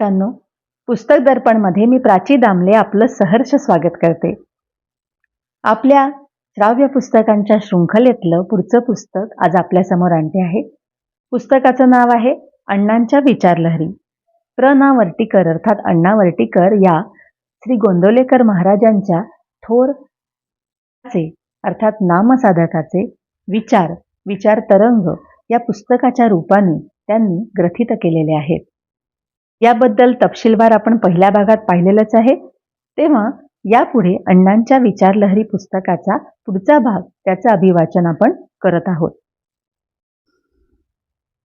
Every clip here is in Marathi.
मित्रांनो पुस्तक दर्पणमध्ये मी प्राची दामले आपलं सहर्ष स्वागत करते. आपल्या श्राव्य पुस्तकांच्या शृंखलेतलं पुढचं पुस्तक आज आपल्यासमोर आणते आहे. पुस्तकाचं नाव आहे अण्णांच्या विचारलहरी प्र. ना वर्टीकर अर्थात अण्णा वर्टीकर या श्री गोंदवलेकर महाराजांच्या थोर चे अर्थात नामसाधकाचे विचार विचार तरंग या पुस्तकाच्या रूपाने त्यांनी ग्रथित केलेले आहेत. याबद्दल तपशीलवार आपण पहिल्या भागात पाहिलेलंच आहे. तेव्हा यापुढे अण्णांच्या विचारलहरी पुस्तकाचा पुढचा भाग त्याचं अभिवाचन आपण करत आहोत.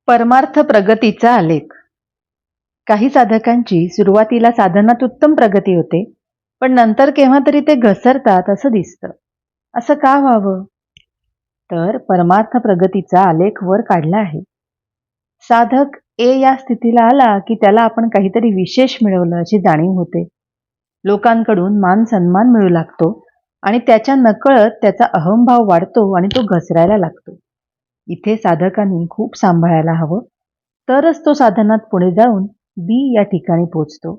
परमार्थ प्रगतीचा आलेख. काही साधकांची सुरुवातीला साधनात उत्तम प्रगती होते पण नंतर केव्हा तरी ते घसरतात असं दिसतं. असं का व्हावं? तर परमार्थ प्रगतीचा आलेख वर काढला आहे. साधक ए या स्थितीला आला की त्याला आपण काहीतरी विशेष मिळवलं अशी जाणीव होते. लोकांकडून मान सन्मान मिळू लागतो आणि त्याच्या नकळत त्याचा अहमभाव वाढतो आणि तो घसरायला लागतो. इथे साधकांनी खूप सांभाळायला हवं. तरच तो साधनात पुढे जाऊन बी या ठिकाणी पोचतो.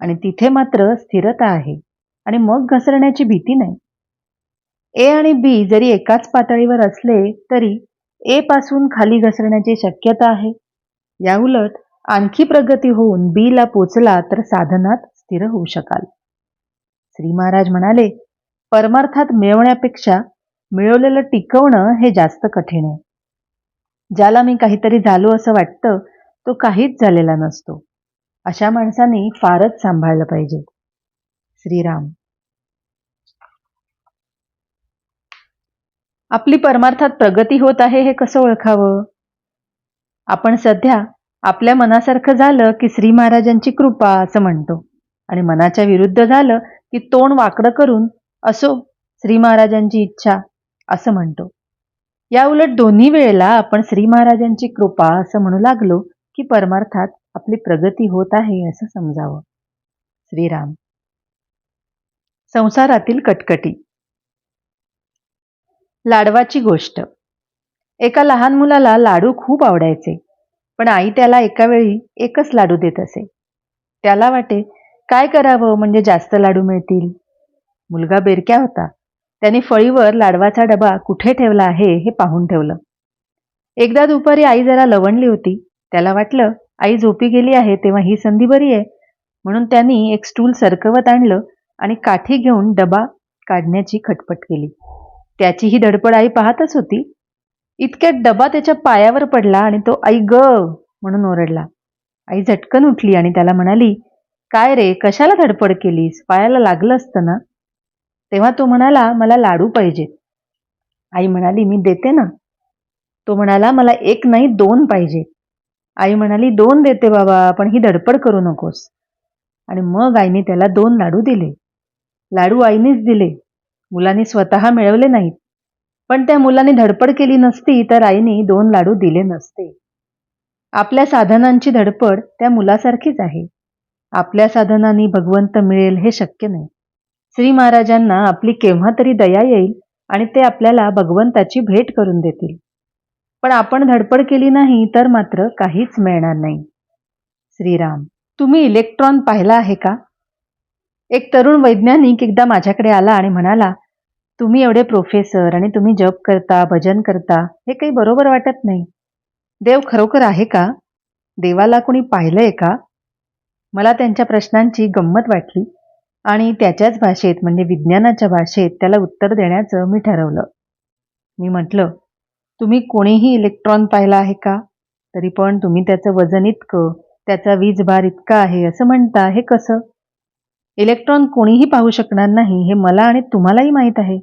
आणि तिथे मात्र स्थिरता आहे आणि मग घसरण्याची भीती नाही. ए आणि बी जरी एकाच पातळीवर असले तरी ए पासून खाली घसरण्याची शक्यता आहे. याउलट आणखी प्रगती होऊन बी ला पोचला तर साधनात स्थिर होऊ शकाल. श्री महाराज म्हणाले परमार्थात मिळवण्यापेक्षा मिळवलेलं टिकवणं हे जास्त कठीण आहे. ज्याला मी काहीतरी झालो असं वाटतं तो काहीच झालेला नसतो. अशा माणसांनी फारच सांभाळलं पाहिजे. श्रीराम. आपली परमार्थात प्रगती होत आहे हे कसं ओळखावं? आपण सध्या आपल्या मनासारखं झालं की श्री महाराजांची कृपा असं म्हणतो. आणि मनाच्या विरुद्ध झालं की तोंड वाकडं करून असो श्री महाराजांची इच्छा असं म्हणतो. या उलट दोन्ही वेळेला आपण श्री महाराजांची कृपा असं म्हणू लागलो की परमार्थात आपली प्रगती होत आहे असं समजावं. श्रीराम. संसारातील कटकटी. लाडवाची गोष्ट. एका लहान मुलाला लाडू खूप आवडायचे. पण आई त्याला एका वेळी एकच लाडू देत असे. त्याला वाटे काय करावं? म्हणजे जास्त लाडू मिळतील. मुलगा बेरक्या होता. त्याने फळीवर लाडवाचा डबा कुठे ठेवला आहे हे पाहून ठेवलं. एकदा दुपारी आई जरा लवणली होती. त्याला वाटलं आई झोपी गेली आहे तेव्हा ही संधी बरी आहे. म्हणून त्यांनी एक स्टूल सरकवत आणलं आणि काठी घेऊन डबा काढण्याची खटपट केली. त्याची ही धडपड आई पाहतच होती. इतक्यात डबा त्याच्या पायावर पडला आणि तो आई ग म्हणून ओरडला. आई झटकन उठली आणि त्याला म्हणाली काय रे कशाला धडपड केलीस? पायाला लागलं असतं ना? तेव्हा तो म्हणाला मला लाडू पाहिजेत. आई म्हणाली मी देते ना. तो म्हणाला मला एक नाही दोन पाहिजे. आई म्हणाली दोन देते बाबा पण ही धडपड करू नकोस. आणि मग आईने त्याला दोन लाडू दिले. लाडू आईनेच दिले. मुलांनी स्वतः मिळवले नाहीत. पण त्या मुलाने धडपड केली नसती तर आईने दोन लाडू दिले नसते. आपल्या साधनांची धडपड त्या मुलासारखीच आहे. आपल्या साधनांनी भगवंत मिळेल हे शक्य नाही. श्री महाराजांना आपली केव्हा तरी दया येईल आणि ते आपल्याला भगवंताची भेट करून देतील. पण आपण धडपड केली नाही तर मात्र काहीच मिळणार नाही. श्रीराम तुम्ही इलेक्ट्रॉन पाहिला आहे का? एक तरुण वैज्ञानिक एकदा माझ्याकडे आला आणि म्हणाला तुम्ही एवढे प्रोफेसर आणि तुम्ही जप करता भजन करता हे काही बरोबर वाटत नाही. देव खरोखर आहे का? देवाला कोणी पाहिलंय का? मला त्यांच्या प्रश्नांची गंमत वाटली आणि त्याच्याच भाषेत म्हणजे विज्ञानाच्या भाषेत त्याला उत्तर देण्याचं मी ठरवलं. मी म्हटलं तुम्ही कोणीही इलेक्ट्रॉन पाहिला आहे का? तरी पण तुम्ही त्याचं वजन इतकं त्याचा वीज भार इतका आहे असं म्हणता हे कसं? इलेक्ट्रॉन कोणीही पाहू शकणार नाही हे मला आणि तुम्हालाही माहीत आहे.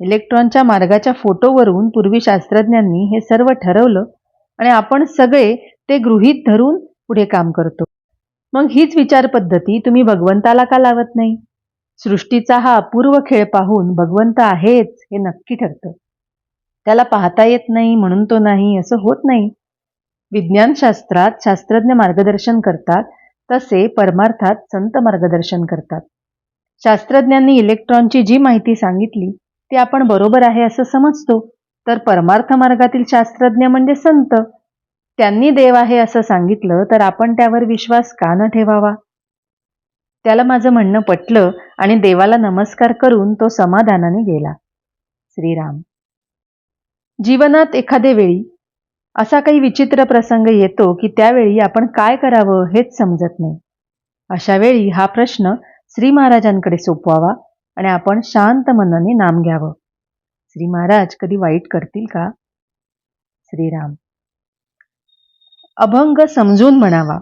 इलेक्ट्रॉनच्या मार्गाच्या फोटोवरून पूर्वी शास्त्रज्ञांनी हे सर्व ठरवलं आणि आपण सगळे ते गृहीत धरून पुढे काम करतो. मग हीच विचारपद्धती तुम्ही भगवंताला का लावत नाही? सृष्टीचा हा अपूर्व खेळ पाहून भगवंत आहेच हे नक्की ठरतं. त्याला पाहता येत नाही म्हणून तो नाही असं होत नाही. विज्ञानशास्त्रात शास्त्रज्ञ मार्गदर्शन करतात तसे परमार्थात संत मार्गदर्शन करतात. शास्त्रज्ञांनी इलेक्ट्रॉनची जी माहिती सांगितली ती आपण बरोबर आहे असं समजतो. तर परमार्थ मार्गातील शास्त्रज्ञ म्हणजे संत. त्यांनी देव आहे असं सांगितलं तर आपण त्यावर विश्वास का न ठेवावा? त्याला माझं म्हणणं पटलं आणि देवाला नमस्कार करून तो समाधानाने गेला. श्रीराम. जीवनात एखादे वेळी असा काही विचित्र प्रसंग येतो की त्यावेळी आपण काय करावं हेच समजत नाही. अशा वेळी हा प्रश्न श्री महाराजांकडे सोपवावा आणि आपण शांत मनाने नाम घ्यावं. श्री महाराज कधी वाईट करतील का? श्रीराम. अभंग समजून म्हणावा.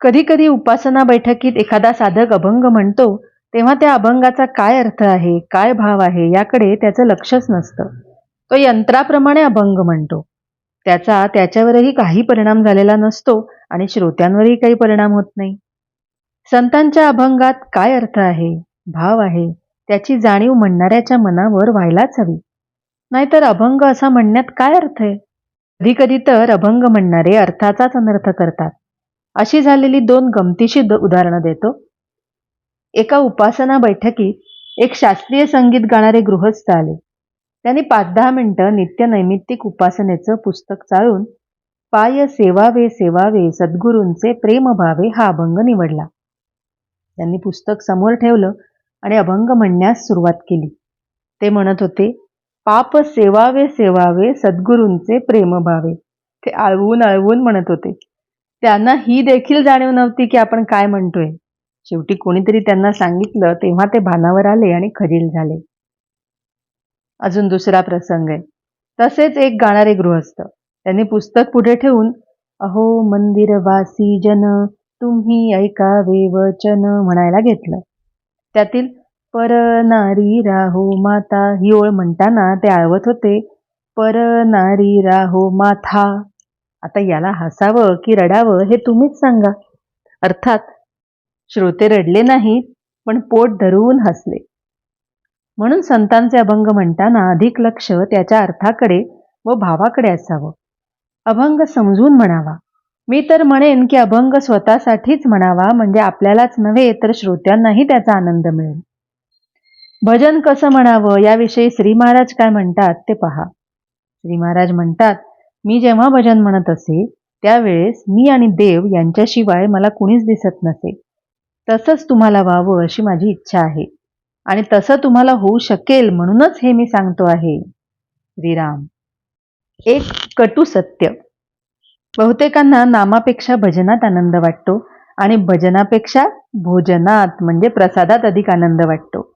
कधी कधी उपासना बैठकीत एखादा साधक अभंग म्हणतो तेव्हा त्या अभंगाचा काय अर्थ आहे काय भाव आहे याकडे त्याचं लक्षच नसतं. तो यंत्राप्रमाणे अभंग म्हणतो. त्याचा त्याच्यावरही काही परिणाम झालेला नसतो आणि श्रोत्यांवरही काही परिणाम होत नाही. संतांच्या अभंगात काय अर्थ आहे भाव आहे त्याची जाणीव म्हणणाऱ्याच्या मनावर व्हायलाच हवी. नाहीतर अभंग असा म्हणण्यात काय अर्थ आहे? कधी कधी तर अभंग म्हणणारे अर्थाचाच अनर्थ करतात. अशी झालेली दोन गमतीशी उदाहरणं देतो. एका उपासना बैठकीत एक शास्त्रीय संगीत गाणारे गृहस्थ आले. त्यांनी पाच दहा मिनटं नित्य नैमित्तिक उपासनेचं पुस्तक चाळून पाय सेवावे सेवावे सद्गुरूंचे प्रेम भावे हा अभंग निवडला. त्यांनी पुस्तक समोर ठेवलं आणि अभंग म्हणण्यास सुरुवात केली. ते म्हणत होते पाप सेवावे सेवावे सद्गुरूंचे प्रेम भावे. ते आळवून आळवून म्हणत होते त्यांना ही देखील जाणीव नव्हती की आपण काय म्हणतोय. शेवटी कोणीतरी त्यांना सांगितलं तेव्हा ते भानावर आले आणि खजील झाले. अजून दुसरा प्रसंग आहे. तसेच एक गाणारे गृहस्थ. त्यांनी पुस्तक पुढे ठेवून अहो मंदिर वासी जन तुम्ही ऐकावे वचन म्हणायला घेतलं. त्यातील पर नारी राहो माता ही ओळ म्हणताना ते आळवत होते. पर नारी राहो माथा आता याला हसावं की रडावं हे तुम्हीच सांगा. अर्थात श्रोते रडले नाहीत पण पोट धरून हसले. म्हणून संतांचे अभंग म्हणताना अधिक लक्ष त्याच्या अर्थाकडे व भावाकडे असावं. अभंग समजून म्हणावा. मी तर म्हणेन की अभंग स्वतःसाठीच म्हणावा म्हणजे आपल्यालाच नव्हे तर श्रोत्यांनाही त्याचा आनंद मिळेल. भजन कसं म्हणावं याविषयी श्री महाराज काय म्हणतात ते पहा. श्री महाराज म्हणतात मी जेव्हा भजन म्हणत असे त्यावेळेस मी आणि देव यांच्याशिवाय मला कुणीच दिसत नसे. तसंच तुम्हाला व्हावं अशी माझी इच्छा आहे. आणि तसं तुम्हाला होऊ शकेल म्हणूनच हे मी सांगतो आहे. श्रीराम. एक कटू सत्य. बहुतेकांना नामापेक्षा भजनात आनंद वाटतो आणि भजनापेक्षा भोजनात म्हणजे प्रसादात अधिक आनंद वाटतो.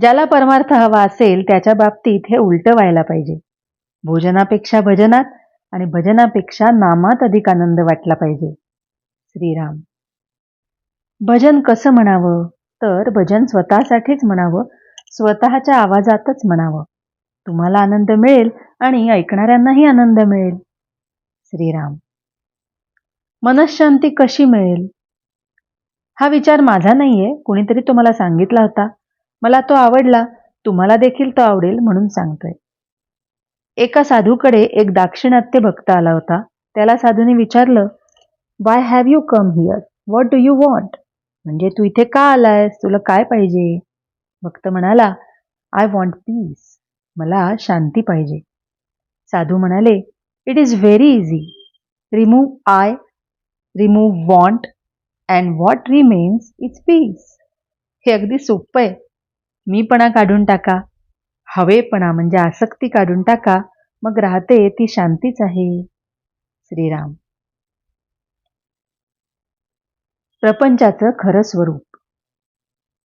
ज्याला परमार्थ हवा असेल त्याच्या बाबतीत हे उलट व्हायला पाहिजे. भोजनापेक्षा भजनात आणि भजनापेक्षा नामात अधिक आनंद वाटला पाहिजे. श्रीराम. भजन कसं म्हणावं? तर भजन स्वतःसाठीच म्हणावं स्वतःच्या आवाजातच म्हणावं. तुम्हाला आनंद मिळेल आणि ऐकणाऱ्यांनाही आनंद मिळेल. श्रीराम. मनशांती कशी मिळेल? हा विचार माझा नाहीये कुणीतरी तो मला सांगितला होता. मला तो आवडला तुम्हाला देखील तो आवडेल म्हणून सांगतोय. एका साधूकडे एक दाक्षिणात्य भक्त आला होता. त्याला साधूने विचारलं why have you come here what do you want म्हणजे तू इथे का आलायस? तुला काय पाहिजे? भक्त म्हणाला आय वॉन्ट पीस मला शांती पाहिजे. साधू म्हणाले it is very easy remove I remove want and what remains is peace हे अगदी सोपं आहे. मीपणा काढून टाका. हवेपणा म्हणजे आसक्ती काढून टाका. मग राहते ती शांतीच आहे. श्रीराम. प्रपंचाचं खरं स्वरूप.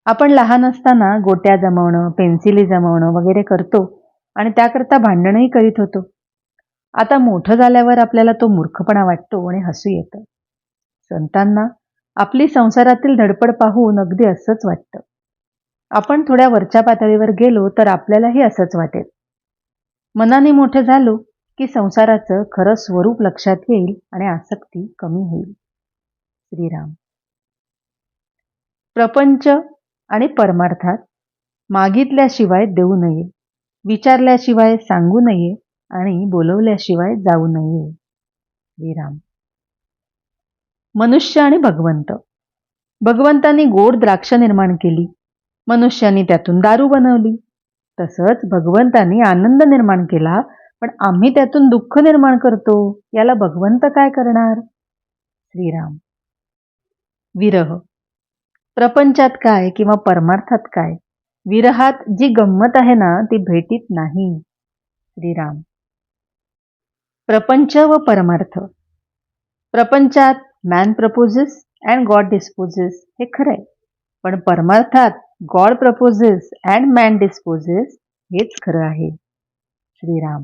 आपण लहान असताना गोट्या जमवणं पेन्सिली जमवणं वगैरे करतो आणि त्याकरता भांडणही करीत होतो. आता मोठं झाल्यावर आपल्याला तो मूर्खपणा वाटतो आणि हसू येतं. संतांना आपली संसारातील धडपड पाहून अगदी असंच वाटतं. आपण थोड्या वरच्या पातळीवर गेलो तर आपल्यालाही असंच वाटेल. मनाने मोठं झालो की संसाराचं खरं स्वरूप लक्षात येईल आणि आसक्ती कमी होईल. श्रीराम. प्रपंच आणि परमार्थात मागितल्याशिवाय देऊ नये विचारल्याशिवाय सांगू नये आणि बोलवल्याशिवाय जाऊ नये. विराम. मनुष्य आणि भगवंत. भगवंतांनी गोड द्राक्ष निर्माण केली. मनुष्यानी त्यातून दारू बनवली. तसंच भगवंतांनी आनंद निर्माण केला पण आम्ही त्यातून दुःख निर्माण करतो याला भगवंत काय करणार? श्रीराम. विरह. प्रपंचात काय किंवा परमार्थात काय? विरहात जी गंमत आहे ना ती भेटीत नाही. श्रीराम. प्रपंच व परमार्थ. प्रपंचात man proposes and God disposes हे खरंय. पण परमार्थात God proposes and man disposes हेच खरं आहे. श्रीराम.